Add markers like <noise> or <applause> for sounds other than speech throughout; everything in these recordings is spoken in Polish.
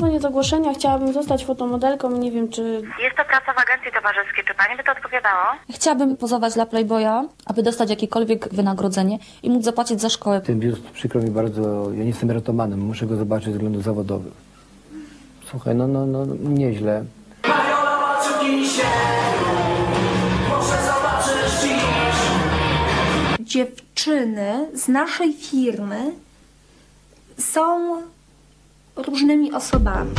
dzwonię z ogłoszenia, chciałabym zostać fotomodelką i nie wiem, czy Jest to praca w agencji towarzyskiej. Czy pani by to odpowiadało? Chciałabym pozować dla Playboya, aby dostać jakiekolwiek wynagrodzenie i móc zapłacić za szkołę. Ten biust przykro mi bardzo, ja nie jestem erotomanem, muszę go zobaczyć ze względów zawodowych. Słuchaj, no, no, no, nieźle. dziewczyny z naszej firmy są różnymi osobami.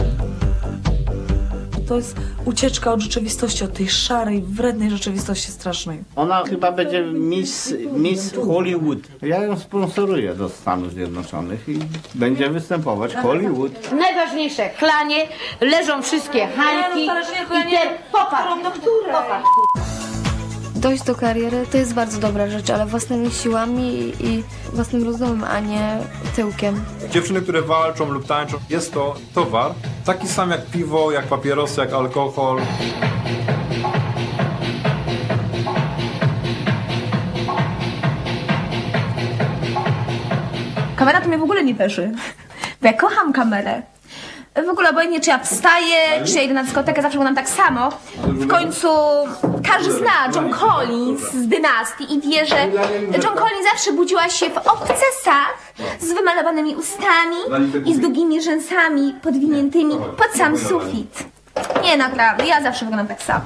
To jest ucieczka od rzeczywistości, od tej szarej, wrednej rzeczywistości strasznej. Ona chyba będzie Miss, Miss Hollywood. Ja ją sponsoruję do Stanów Zjednoczonych i będzie występować Hollywood. Najważniejsze, klanie, leżą wszystkie hańki i te... Popatrz, popatrz. Dojść do kariery to jest bardzo dobra rzecz, ale własnymi siłami i własnym rozumem, a nie tyłkiem. Dziewczyny, które walczą lub tańczą, jest to towar, taki sam jak piwo, jak papierosy, jak alkohol. Kamera to mnie w ogóle nie peszy. Bo ja kocham kamerę. W ogóle obojętnie czy ja wstaję, czy ja idę na dyskotekę, zawsze wyglądam tak samo. W końcu każdy zna John Collins z dynastii i wie, że John Collins zawsze budziła się w obcesach z wymalowanymi ustami i z długimi rzęsami podwiniętymi pod sam sufit. Nie, naprawdę, ja zawsze wyglądam tak samo.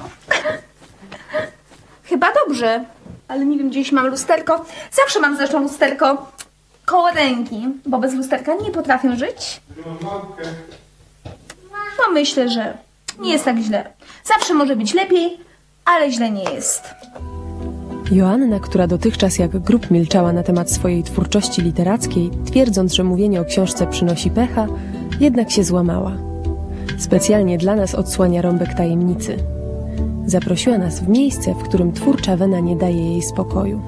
<laughs> Chyba dobrze, ale nie wiem, gdzieś mam lusterko. Zawsze mam zresztą lusterko koło ręki, bo bez lusterka nie potrafię żyć. No myślę, że nie jest tak źle. Zawsze może być lepiej, ale źle nie jest. Joanna, która dotychczas jak grób milczała na temat swojej twórczości literackiej, twierdząc, że mówienie o książce przynosi pecha, jednak się złamała. Specjalnie dla nas odsłania rąbek tajemnicy. Zaprosiła nas w miejsce, w którym twórcza wena nie daje jej spokoju.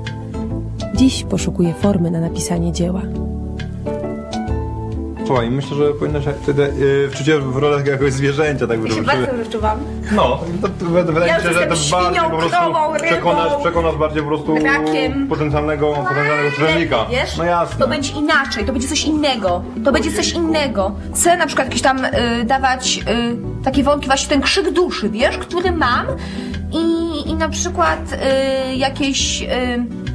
Dziś poszukuje formy na napisanie dzieła. Słuchaj, myślę, że powinnaś wtedy yy, wczuć się w rolę jakiegoś zwierzęcia, tak Ja się bardzo wyczuwam. No, to, to, wydaje Ja mi się, już że to jestem bardziej świnią, po prostu krową, rybą, przekonasz, przekonasz bardziej po prostu rakiem. potencjalnego, potencjalnego czytelnika. Wiesz? No jasne. To będzie inaczej, to będzie coś innego. To będzie coś innego. Chcę na przykład jakieś tam y, dawać y, takie wątki, właśnie ten krzyk duszy, wiesz, który mam i, i na przykład y, jakieś... Y,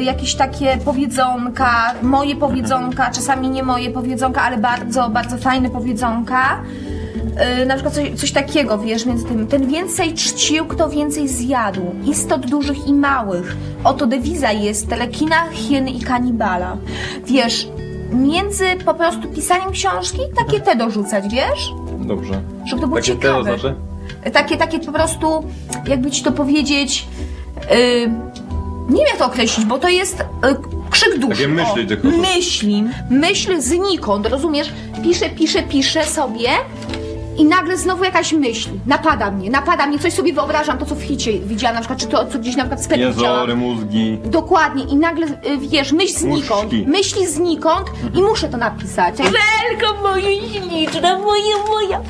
jakieś takie powiedzonka, moje powiedzonka, czasami nie moje powiedzonka, ale bardzo, bardzo fajne powiedzonka. Yy, na przykład coś, coś takiego, wiesz, między tym. Ten więcej czcił, kto więcej zjadł. Istot dużych i małych. Oto dewiza jest telekina, hieny i kanibala. Wiesz, między po prostu pisaniem książki takie te dorzucać, wiesz? Dobrze. Żeby to było Takie te ciekawe. to znaczy? Takie, takie po prostu, jakby ci to powiedzieć, yy, nie wiem jak to określić, bo to jest yy, krzyk duszy. Takie myśli O, tylko. Myśli, myśl znikąd, rozumiesz? Piszę, piszę, piszę sobie i nagle znowu jakaś myśl napada mnie, napada mnie, coś sobie wyobrażam, to co w hicie widziałam na przykład, czy to co gdzieś na przykład w sklepie widziałam. Jezory, mózgi. Dokładnie i nagle, y, wiesz, myśl znikąd, Puszki. myśli znikąd i muszę to napisać. Welko moje śliczne, moje, moja.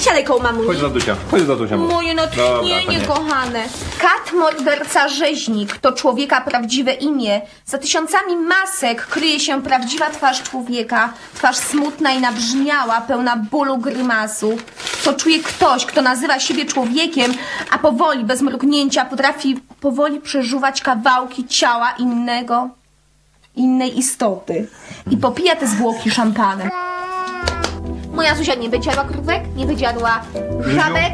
Siadaj koło mamusi. Chodź za Dusia, chodź za Dusia. Moje natchnienie, Dobra, kochane. Kat morderca rzeźnik to człowieka prawdziwe imię. Za tysiącami masek kryje się prawdziwa twarz człowieka. Twarz smutna i nabrzmiała, pełna bólu grymasu. To czuje ktoś, kto nazywa siebie człowiekiem, a powoli, bez mrugnięcia, potrafi powoli przeżuwać kawałki ciała innego, innej istoty. I popija te zwłoki szampanem. Moja Zuzia nie będzie jadła krówek, nie będzie jadła żabek,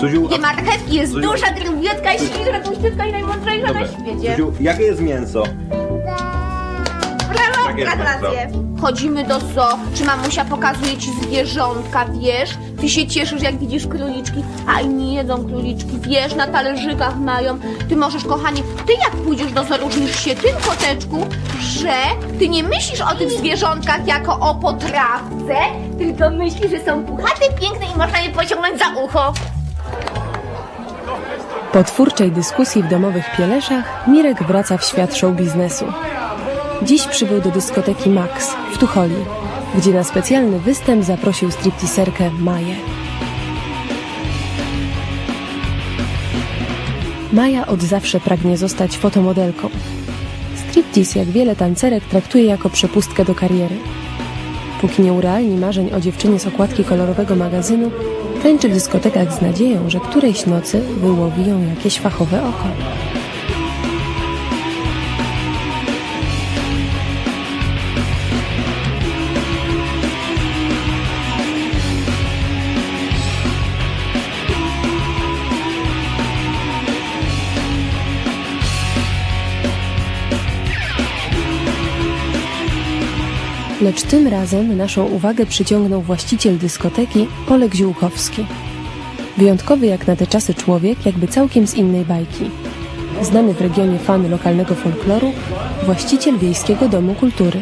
Zuziu, nie marchewki, jest Zuziu- duża, drobiotka, śliczna, tłuściutka i najmądrzejsza na świecie. Zuziu, jakie jest mięso? Jakie jest gratulacje. Chodzimy do zoo, czy mamusia pokazuje ci zwierzątka, wiesz? Ty się cieszysz, jak widzisz króliczki, a inni jedzą króliczki, wiesz, na talerzykach mają. Ty możesz, kochanie, ty jak pójdziesz do zoo, różnisz się tym, koteczku, że ty nie myślisz o tych zwierzątkach jako o potrawce, tylko myślisz, że są puchate, piękne i można je pociągnąć za ucho. Po twórczej dyskusji w domowych Pieleszach Mirek wraca w świat show biznesu. Dziś przybył do dyskoteki Max w Tucholi, gdzie na specjalny występ zaprosił stripteaserkę Maję. Maja od zawsze pragnie zostać fotomodelką. Striptease, jak wiele tancerek, traktuje jako przepustkę do kariery. póki nie urealni marzeń o dziewczynie z okładki kolorowego magazynu, tańczy w dyskotekach z nadzieją, że którejś nocy wyłowi ją jakieś fachowe oko. Lecz tym razem naszą uwagę przyciągnął właściciel dyskoteki Olek Ziółkowski. Wyjątkowy jak na te czasy człowiek, jakby całkiem z innej bajki. Znany w regionie fan lokalnego folkloru, właściciel wiejskiego domu kultury.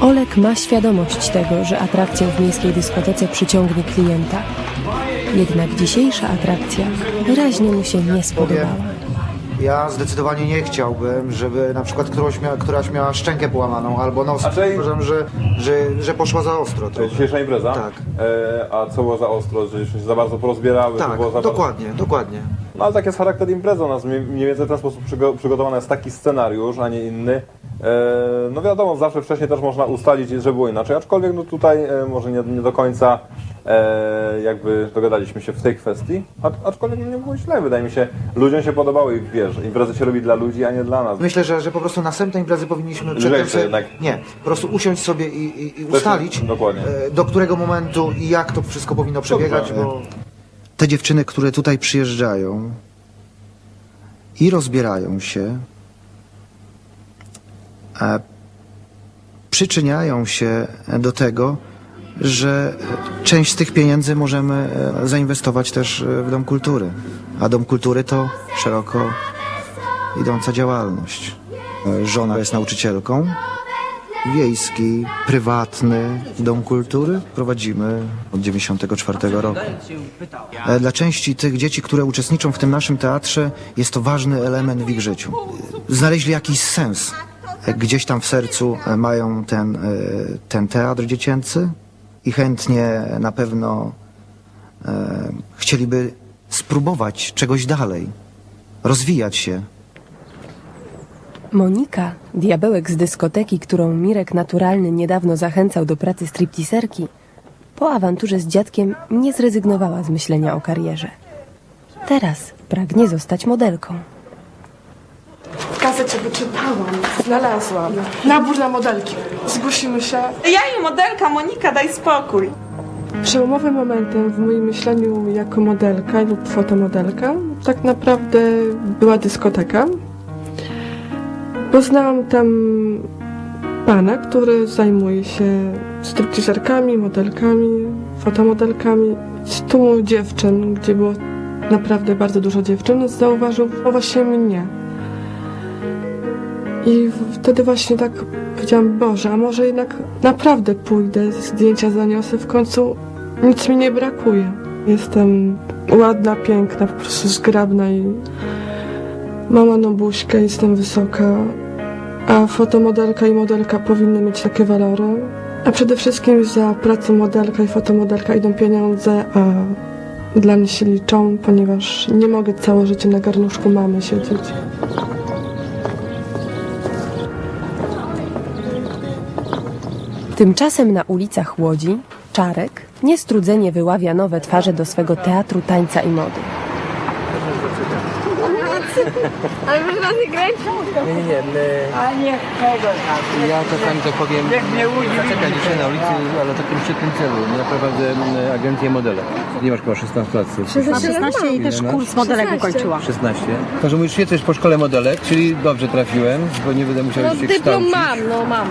Olek ma świadomość tego, że atrakcją w miejskiej dyskotece przyciągnie klienta. Jednak dzisiejsza atrakcja wyraźnie mu się nie spodobała. Ja zdecydowanie nie chciałbym, żeby na przykład któraś, mia, któraś miała szczękę połamaną albo nos. A czyli- Uważam, że, że, że poszła za ostro. To trochę. dzisiejsza impreza? Tak. E, a co było za ostro? Że się za bardzo porozbierały? że Tak, było za dokładnie, dokładnie. No ale tak jest charakter imprezy u nas. Mniej mniej więcej w ten sposób przygo- przygotowany jest taki scenariusz, a nie inny. E, no wiadomo, zawsze wcześniej też można ustalić, że było inaczej, aczkolwiek no tutaj e, może nie, nie do końca e, jakby dogadaliśmy się w tej kwestii, a, aczkolwiek nie było źle, wydaje mi się. Ludziom się podobały i wiesz, imprezy się robi dla ludzi, a nie dla nas. Myślę, że, że po prostu następne imprezy powinniśmy przedtem Lżejsze sobie, jednak. Nie, po prostu usiąść sobie i, i, i ustalić, dokładnie. e, do którego momentu i jak to wszystko powinno przebiegać, Dobrze. bo... Te dziewczyny, które tutaj przyjeżdżają i rozbierają się, e, przyczyniają się do tego, że część z tych pieniędzy możemy e, zainwestować też e, w Dom Kultury. A Dom Kultury to szeroko idąca działalność. E, Żona jest nauczycielką. Wiejski, prywatny Dom Kultury prowadzimy od 94 roku. Dla części tych dzieci, które uczestniczą w tym naszym teatrze, jest to ważny element w ich życiu. Znaleźli jakiś sens. Gdzieś tam w sercu mają ten, ten teatr dziecięcy i chętnie na pewno e, chcieliby spróbować czegoś dalej, rozwijać się. Monika, diabełek z dyskoteki, którą Mirek Naturalny niedawno zachęcał do pracy stripteaserki, po awanturze z dziadkiem nie zrezygnowała z myślenia o karierze. Teraz pragnie zostać modelką. W gazecie wyczytałam, znalazłam. Nabór na modelki. Zgłosimy się. Ja i modelka Monika, daj spokój. Przełomowym momentem w moim myśleniu jako modelka lub fotomodelka tak naprawdę była dyskoteka. Poznałam tam pana, który zajmuje się stripteaserkami, modelkami, fotomodelkami. Z tłumu dziewczyn, gdzie było naprawdę bardzo dużo dziewczyn, zauważył właśnie mnie. I wtedy właśnie tak powiedziałam, Boże, a może jednak naprawdę pójdę, zdjęcia zaniosę, w końcu nic mi nie brakuje. Jestem ładna, piękna, po prostu zgrabna i mam ładną buźkę, jestem wysoka, a fotomodelka i modelka powinny mieć takie walory. A przede wszystkim za pracę modelka i fotomodelka idą pieniądze, a dla mnie się liczą, ponieważ nie mogę całe życie na garnuszku mamy siedzieć. Tymczasem na ulicach Łodzi Czarek niestrudzenie wyławia nowe twarze do swego teatru tańca i mody. <laughs> Ale może nas nie kręci? Nie, nie, nie. My... Ja czasami to powiem, zaczekaj dzisiaj na ulicy, ale w takim szczytnym celu. Ja prowadzę agencję modele. Nie masz chyba 16 lat. Mam 16 i też kurs modelek ukończyła. 16. To, że mówisz, jesteś po szkole modelek, czyli dobrze trafiłem, bo nie będę musiał No się dyplom kształcić. mam, no mam.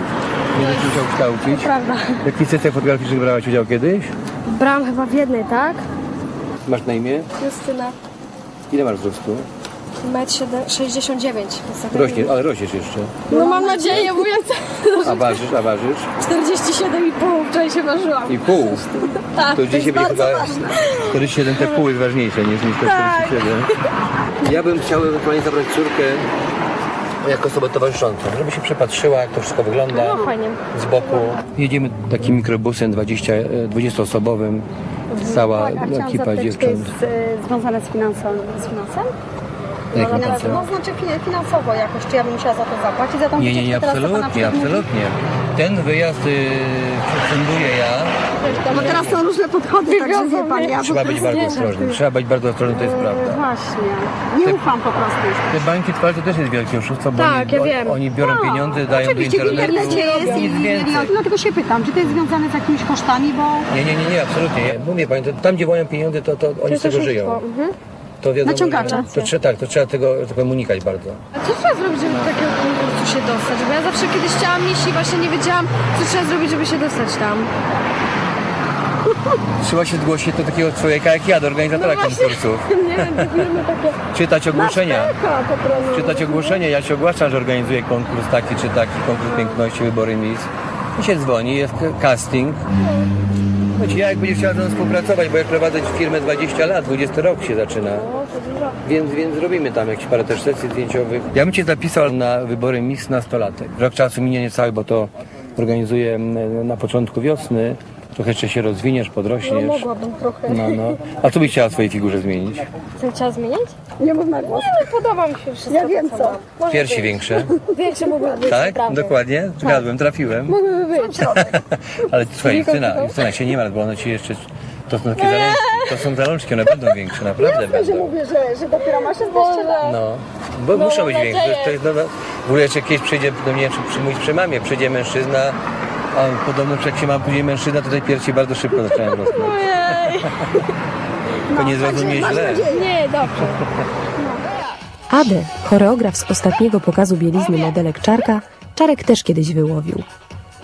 Nie będę się musiał kształcić. Prawda. W jakich sesjach fotograficznych brałaś udział kiedyś? Brałam chyba w jednej, tak? Masz na imię? Justyna. Ile masz wzrostu? 1,69 m. Rośniesz, ale rośniesz jeszcze. No mam nadzieję, mówiąc A ważysz, a ważysz? 47,5 wczoraj się ważyłam. I pół. <laughs> Tak, To to dzisiaj jest będzie chyba ważne. 47 te pół jest ważniejsze niż, niż te Tak. 47. Ja bym chciał ewentualnie zabrać córkę jako osobę towarzyszącą, żeby się przepatrzyła, jak to wszystko wygląda No fajnie. z boku. Jedziemy takim mikrobusem 20, e, 20-osobowym, cała Tak, ekipa zapytać, czy to dziewcząt. jest e, związane z finansem? Z finansem? Jak pan cel? No znaczy fi- finansowo jakoś, czy ja bym musiała za to zapłacić, za tą Nie, nie, nie, pana absolutnie, absolutnie. Ten wyjazd y, funduję ja. Bo teraz są różne podchody, także wie pan, ja Trzeba być bardzo ostrożnym. Trzeba być bardzo ostrożnym, to jest prawda. Właśnie, nie ufam po prostu. Te banki to też jest wielkie oszustwo, bo Tak, oni, ja bo wiem. oni biorą No, pieniądze, dają do Oczywiście w internetu internecie jest i nic i więcej. no, dlatego się pytam, czy to jest związane z jakimiś kosztami, bo... Nie, nie, nie, nie, absolutnie. Ja Mówię pani, to tam gdzie mają pieniądze, to, to oni z tego żyją. To wiadomo, Naciągacze. że- To, trzeba, tak, to trzeba tego, tego unikać bardzo. A co trzeba zrobić, żeby do takiego konkursu się dostać? Bo ja zawsze kiedyś chciałam iść i właśnie nie wiedziałam, co trzeba zrobić, żeby się dostać tam. <laughs> Trzeba się zgłosić do takiego człowieka jak ja, do organizatora konkursów. <laughs> Nie wiem, firmy takie... Czytać ogłoszenia. Nasterka po prostu. Czytać ogłoszenia. Ja się ogłaszam, że organizuję konkurs taki czy taki, konkurs piękności, wybory Miss. I się dzwoni, jest casting. Choć ja jak będzie chciała ze mną współpracować, bo ja prowadzę firmę 20 lat, 20 rok się zaczyna. Więc, więc robimy tam jakieś parę też sesji zdjęciowych. Ja bym cię zapisał na wybory Miss nastolatek. Rok czasu minie niecały, bo to organizuję mm, na początku wiosny. Trochę jeszcze się rozwiniesz, podrośniesz. No mogłabym trochę. No, no. A co byś chciała w swojej figurze zmienić? Co chciała zmienić? Nie mów na głos. Nie, podoba mi się wszystko. Ja wiem co. Może Piersi być. większe. <laughs> Większe mogłyby być, Tak? naprawdę. Dokładnie? Zgadłem, trafiłem. Mogłyby być. <laughs> Ale słuchaj, Justyna. Justyna się nie martw, bo one ci jeszcze... To są takie zalążki, to są zalążki, one będą większe, naprawdę będą. mówię, że, że dopiero ma się zdać No, bo No, muszą być mam większe. To, nadzieję. to jest nowa... W ogóle jeszcze kiedyś przyjdzie do mnie, czy przyjmuć przy mamie, przyjdzie mężczyzna, a podobno jak się ma później mężczyzna, to te piersi bardzo szybko zaczynają <laughs> rosnąć. Ojej. To nie zrozumie źle. Nie, dobrze. Adę, choreograf z ostatniego pokazu bielizny modelek Czarka, Czarek też kiedyś wyłowił.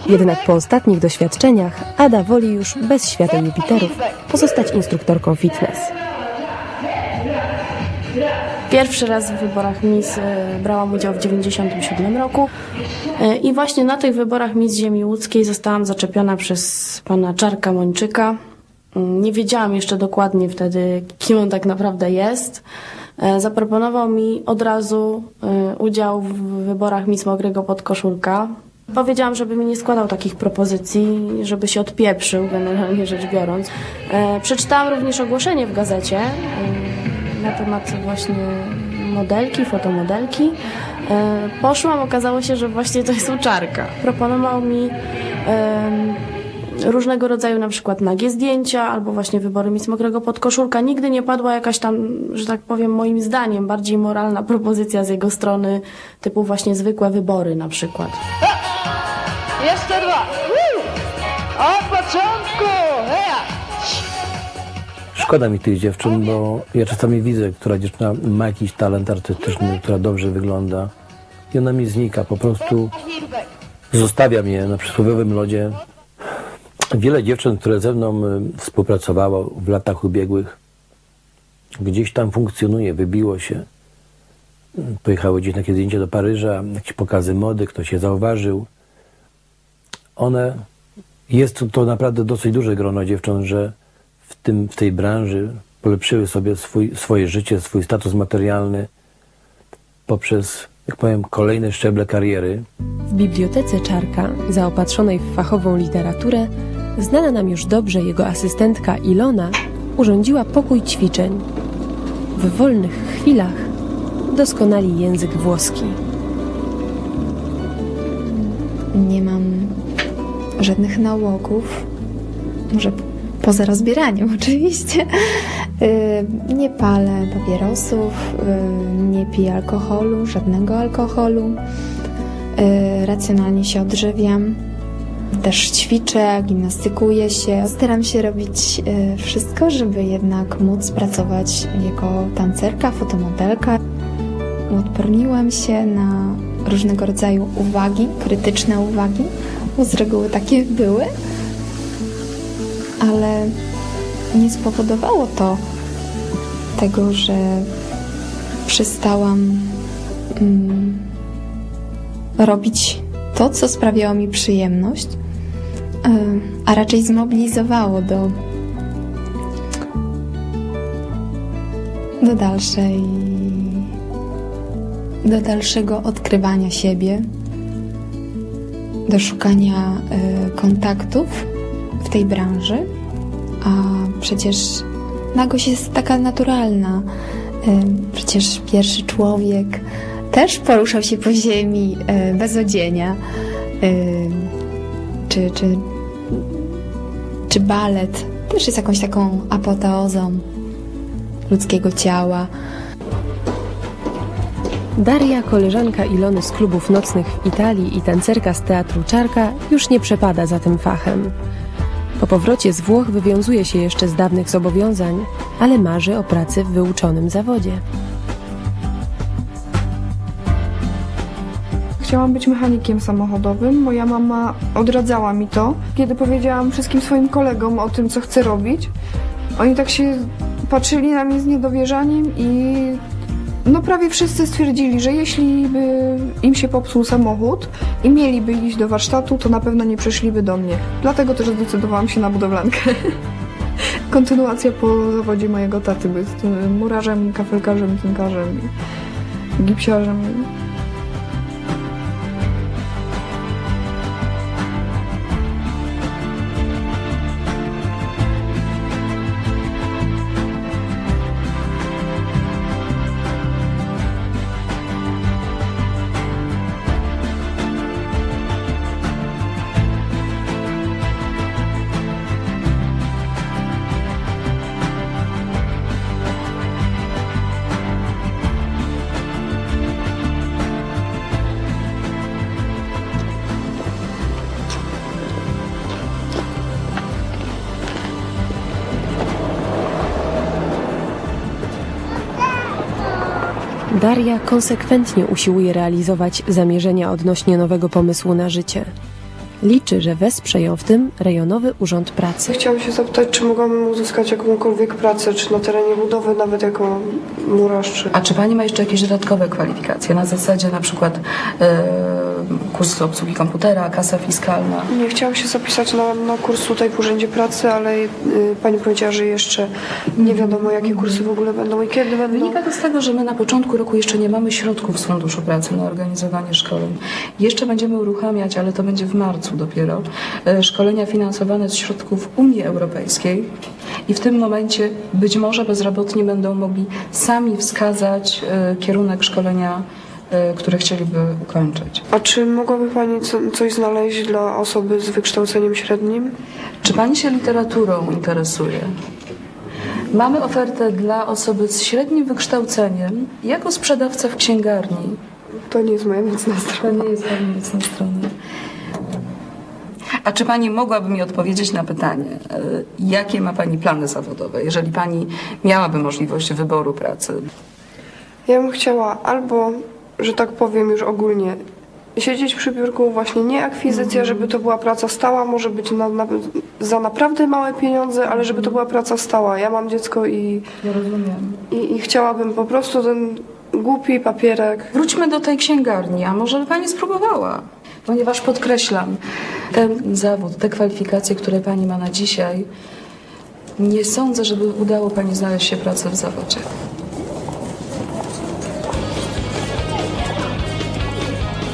Jednak po ostatnich doświadczeniach Ada woli już bez świateł Jupiterów pozostać instruktorką fitness. Pierwszy raz w wyborach Miss e, brałam udział w 97 roku E, i właśnie na tych wyborach Miss Ziemi Łódzkiej zostałam zaczepiona przez pana Czarka Mończyka. Mm, Nie wiedziałam jeszcze dokładnie wtedy, kim on tak naprawdę jest. E, Zaproponował mi od razu udział w wyborach Miss Mogrego Podkoszulka. Powiedziałam, żeby mi nie składał takich propozycji, żeby się odpieprzył, generalnie rzecz biorąc. Przeczytałam również ogłoszenie w gazecie na temat właśnie modelki, fotomodelki. E, Poszłam, okazało się, że właśnie to jest uczarka. Proponował mi różnego rodzaju na przykład nagie zdjęcia albo właśnie wybory Miss Mokrego Podkoszulka. Nigdy nie padła jakaś tam, że tak powiem, moim zdaniem bardziej moralna propozycja z jego strony, typu właśnie zwykłe wybory na przykład. Jeszcze dwa. Szkoda mi tych dziewczyn, bo ja czasami widzę, która dziewczyna ma jakiś talent artystyczny, która dobrze wygląda i ona mi znika, po prostu zostawia mnie na przysłowiowym lodzie. Wiele dziewczyn, które ze mną y, współpracowało w latach ubiegłych, gdzieś tam funkcjonuje, wybiło się. Pojechały gdzieś na jakieś zdjęcie do Paryża, jakieś pokazy mody, ktoś je zauważył. One, jest to naprawdę dosyć duże grono dziewcząt, że w, tym, w tej branży polepszyły sobie swój, swoje życie, swój status materialny poprzez, jak powiem, kolejne szczeble kariery. W bibliotece Czarka, zaopatrzonej w fachową literaturę, znana nam już dobrze jego asystentka Ilona urządziła pokój ćwiczeń. W wolnych chwilach doskonali język włoski. Nie mam żadnych nałogów, może poza rozbieraniem <laughs> oczywiście. Y, Nie palę papierosów, y, nie piję alkoholu, żadnego alkoholu. Y, Racjonalnie się odżywiam. Też ćwiczę, gimnastykuję się. Staram się robić wszystko, żeby jednak móc pracować jako tancerka, fotomodelka. Odporniłam się na różnego rodzaju uwagi, krytyczne uwagi, bo z reguły takie były, ale nie spowodowało to tego, że przestałam mm, robić to, co sprawiało mi przyjemność, y, a raczej zmobilizowało do, do dalszej do dalszego odkrywania siebie, do szukania y, kontaktów w tej branży, a przecież nagość jest taka naturalna. Przecież pierwszy człowiek też poruszał się po ziemi e, bez odzienia. E, Czy, czy, czy balet też jest jakąś taką apoteozą ludzkiego ciała. Daria, koleżanka Ilony z klubów nocnych w Italii i tancerka z teatru Czarka już nie przepada za tym fachem. Po powrocie z Włoch wywiązuje się jeszcze z dawnych zobowiązań, ale marzy o pracy w wyuczonym zawodzie. Chciałam być mechanikiem samochodowym. Moja mama odradzała mi to. Kiedy powiedziałam wszystkim swoim kolegom o tym, co chcę robić, oni tak się patrzyli na mnie z niedowierzaniem i no prawie wszyscy stwierdzili, że jeśli by im się popsuł samochód i mieliby iść do warsztatu, to na pewno nie przyszliby do mnie. Dlatego też zdecydowałam się na budowlankę. <laughs> Kontynuacja po zawodzie mojego taty, y, murarzem, kafelkarzem, tynkarzem, gipsiarzem. Daria konsekwentnie usiłuje realizować zamierzenia odnośnie nowego pomysłu na życie. Liczy, że wesprze ją w tym rejonowy urząd pracy. Chciałam się zapytać, czy mogłabym uzyskać jakąkolwiek pracę, czy na terenie budowy, nawet jako murarz, czy... A czy pani ma jeszcze jakieś dodatkowe kwalifikacje na zasadzie na przykład e, kurs obsługi komputera, kasa fiskalna? Nie chciałam się zapisać na, na kurs tutaj w Urzędzie Pracy, ale y, pani powiedziała, że jeszcze nie wiadomo, jakie kursy w ogóle będą i kiedy będą. Wynika to z tego, że my na początku roku jeszcze nie mamy środków z Funduszu Pracy na organizowanie szkoleń. Jeszcze będziemy uruchamiać, ale to będzie w marcu dopiero, e, szkolenia finansowane z środków Unii Europejskiej i w tym momencie być może bezrobotni będą mogli sami wskazać e, kierunek szkolenia, które chcieliby ukończyć. A czy mogłaby pani co, coś znaleźć dla osoby z wykształceniem średnim? Czy pani się literaturą interesuje? Mamy ofertę dla osoby z średnim wykształceniem jako sprzedawca w księgarni. To nie jest moja mocna strona. To nie jest pani mocna strona. A czy pani mogłaby mi odpowiedzieć na pytanie, e, jakie ma pani plany zawodowe, jeżeli pani miałaby możliwość wyboru pracy? Ja bym chciała albo, że tak powiem już ogólnie, siedzieć przy biurku, właśnie nie akwizycja, żeby to była praca stała, może być na, na, za naprawdę małe pieniądze, ale żeby to była praca stała. Ja mam dziecko i, Ja rozumiem. i, i chciałabym po prostu ten głupi papierek. Wróćmy do tej księgarni, a może by pani spróbowała? Ponieważ podkreślam, ten zawód, te kwalifikacje, które pani ma na dzisiaj, nie sądzę, żeby udało pani znaleźć się pracę w zawodzie.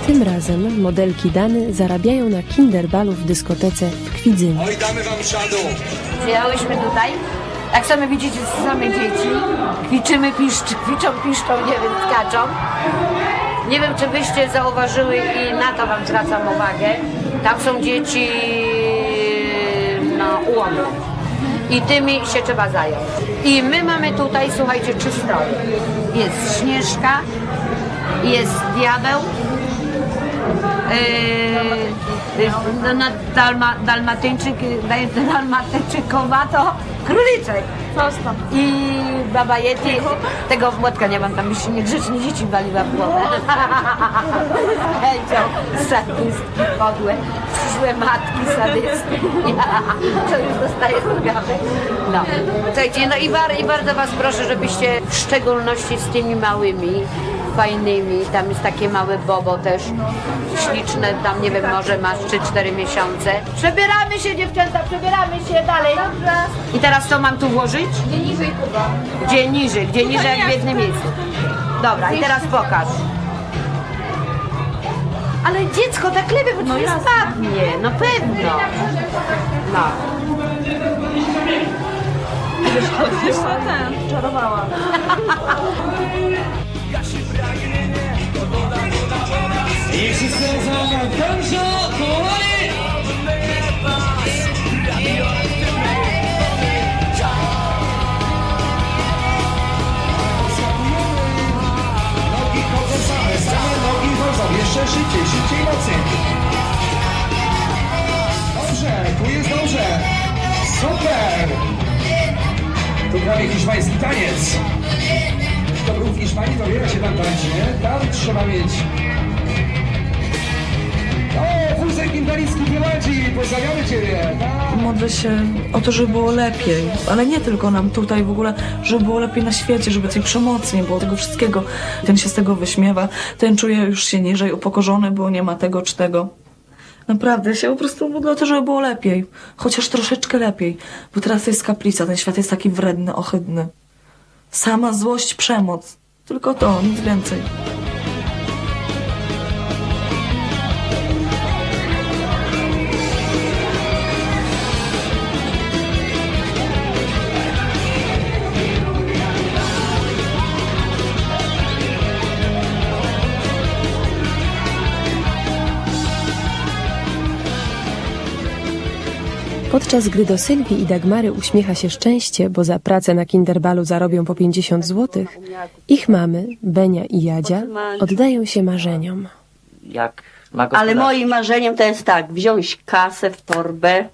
Tym razem modelki Dany zarabiają na kinderbalu w dyskotece w Kwidzynie. Oj, damy wam szadu. Przyjechałyśmy tutaj. Jak same widzicie, są same dzieci. Kwiczymy, piszcz, kwiczą, piszczą, nie wiem, skaczą. Nie wiem, czy byście zauważyły i na to wam zwracam uwagę. Tam są dzieci no, ułomne. I tymi się trzeba zająć. I my mamy tutaj, słuchajcie, trzy stroje. Jest Śnieżka, jest Diabeł, yy, dalma, dalmatyńczyk, dalmatyńczykowa to króliczek. I baba Yeti, tego młotka nie mam tam, już się niegrzecznie dzieci waliła w głowę. <laughs> Hejcio, sadystki podłe, przyszłe matki sadystki. <laughs> Co już dostaję z nogawek. No, słuchajcie, no i, bar, i bardzo was proszę, żebyście w szczególności z tymi małymi, fajnymi, tam jest takie małe bobo też, śliczne, tam nie wiem, może masz 3-4 miesiące. Przebieramy się dziewczęta, przebieramy się dalej. I teraz co mam tu włożyć? Gdzie niżej Kuba. Gdzie niżej, gdzie niżej jak w jednym miejscu. Dobra, i teraz pokaż. Ale dziecko tak lepiej, bo no spadnie, no pewno. No. Jeszcze ten, czarowała. Nogi jeszcze szybciej, szybciej, mocniej. Dobrze, tu jest dobrze. Super! Tu prawie hiszpański taniec. Kto był w Hiszpanii, to wie, jak się tam tańczy, nie? Tam trzeba mieć... Modlę się o to, żeby było lepiej, ale nie tylko nam tutaj w ogóle, żeby było lepiej na świecie, żeby tej przemocy nie było, tego wszystkiego. Ten się z tego wyśmiewa, ten czuje już się niżej upokorzony, bo nie ma tego czy tego. Naprawdę, ja się po prostu modlę o to, żeby było lepiej. Chociaż troszeczkę lepiej, bo teraz jest kaplica, ten świat jest taki wredny, ohydny. Sama złość, przemoc. Tylko to, nic więcej. Podczas gdy do Sylwii i Dagmary uśmiecha się szczęście, bo za pracę na kinderbalu zarobią po 50 zł, ich mamy, Benia i Jadzia, oddają się marzeniom. Jak Ale moim marzeniem to jest tak, wziąć kasę w torbę,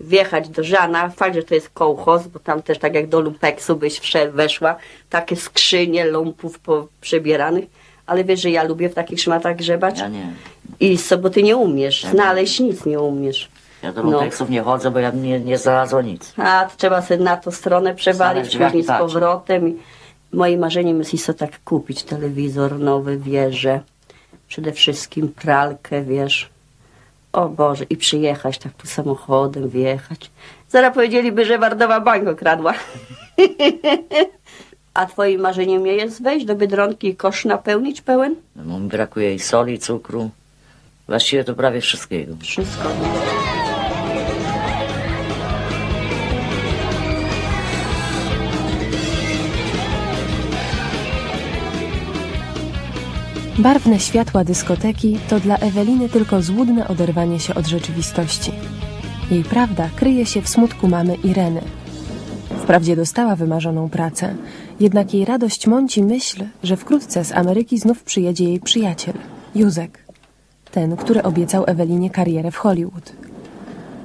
wjechać do Żana, fakt, że to jest kołchoz, bo tam też tak jak do lumpeksu byś wszedł, weszła, takie skrzynie lumpów przebieranych, ale wiesz, że ja lubię w takich szmatach grzebać? Ja nie. I z soboty nie umiesz, znaleźć nic nie umiesz. Ja do No. lumpeksów nie chodzę, bo ja nie, nie znalazłem nic. A, trzeba sobie na tą stronę przewalić, później z patrzeć. powrotem. I moim marzeniem jest isto tak kupić telewizor nowy, wieżę, przede wszystkim pralkę, wiesz. O Boże, i przyjechać tak tu samochodem, wjechać. Zaraz powiedzieliby, że Wardowa bank okradła. <laughs> A twoim marzeniem nie jest wejść do Biedronki i kosz napełnić pełen? No, mi brakuje i soli, i cukru. Właściwie to prawie wszystkiego. Wszystko. Barwne światła dyskoteki to dla Eweliny tylko złudne oderwanie się od rzeczywistości. Jej prawda kryje się w smutku mamy Ireny. Wprawdzie dostała wymarzoną pracę, jednak jej radość mąci myśl, że wkrótce z Ameryki znów przyjedzie jej przyjaciel, Józek. Ten, który obiecał Ewelinie karierę w Hollywood.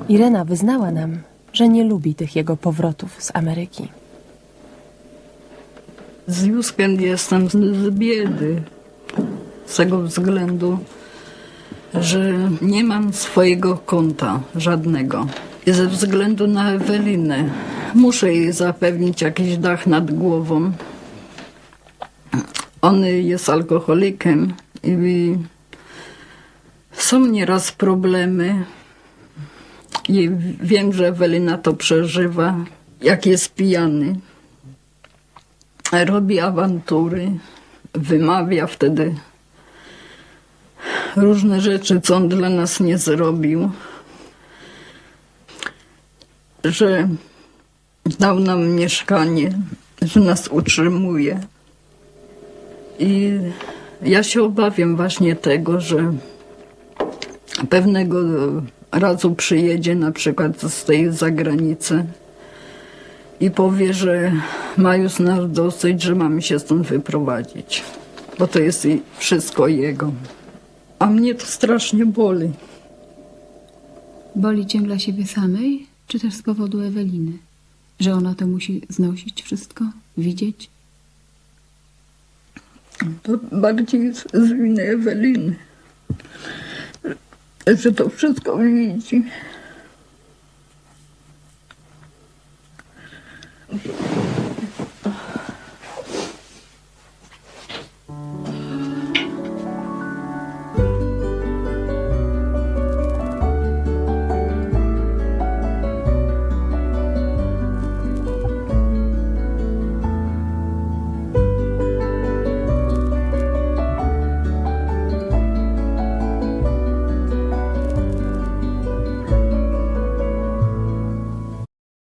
Irena wyznała nam, że nie lubi tych jego powrotów z Ameryki. Z Józkiem jestem z, biedy. Z tego względu, że nie mam swojego konta żadnego. I ze względu na Ewelinę muszę jej zapewnić jakiś dach nad głową. On jest alkoholikiem i są nieraz problemy. I wiem, że Ewelina to przeżywa, jak jest pijany robi awantury, wymawia wtedy różne rzeczy, co on dla nas nie zrobił. Że dał nam mieszkanie, że nas utrzymuje. I ja się obawiam właśnie tego, że pewnego razu przyjedzie na przykład z tej zagranicy i powie, że ma już nas dosyć, że mamy się stąd wyprowadzić, bo to jest wszystko jego a mnie to strasznie boli. Boli cię dla siebie samej, czy też z powodu Eweliny? Że ona to musi znosić wszystko, widzieć? To bardziej z, z winy Eweliny, że to wszystko widzi.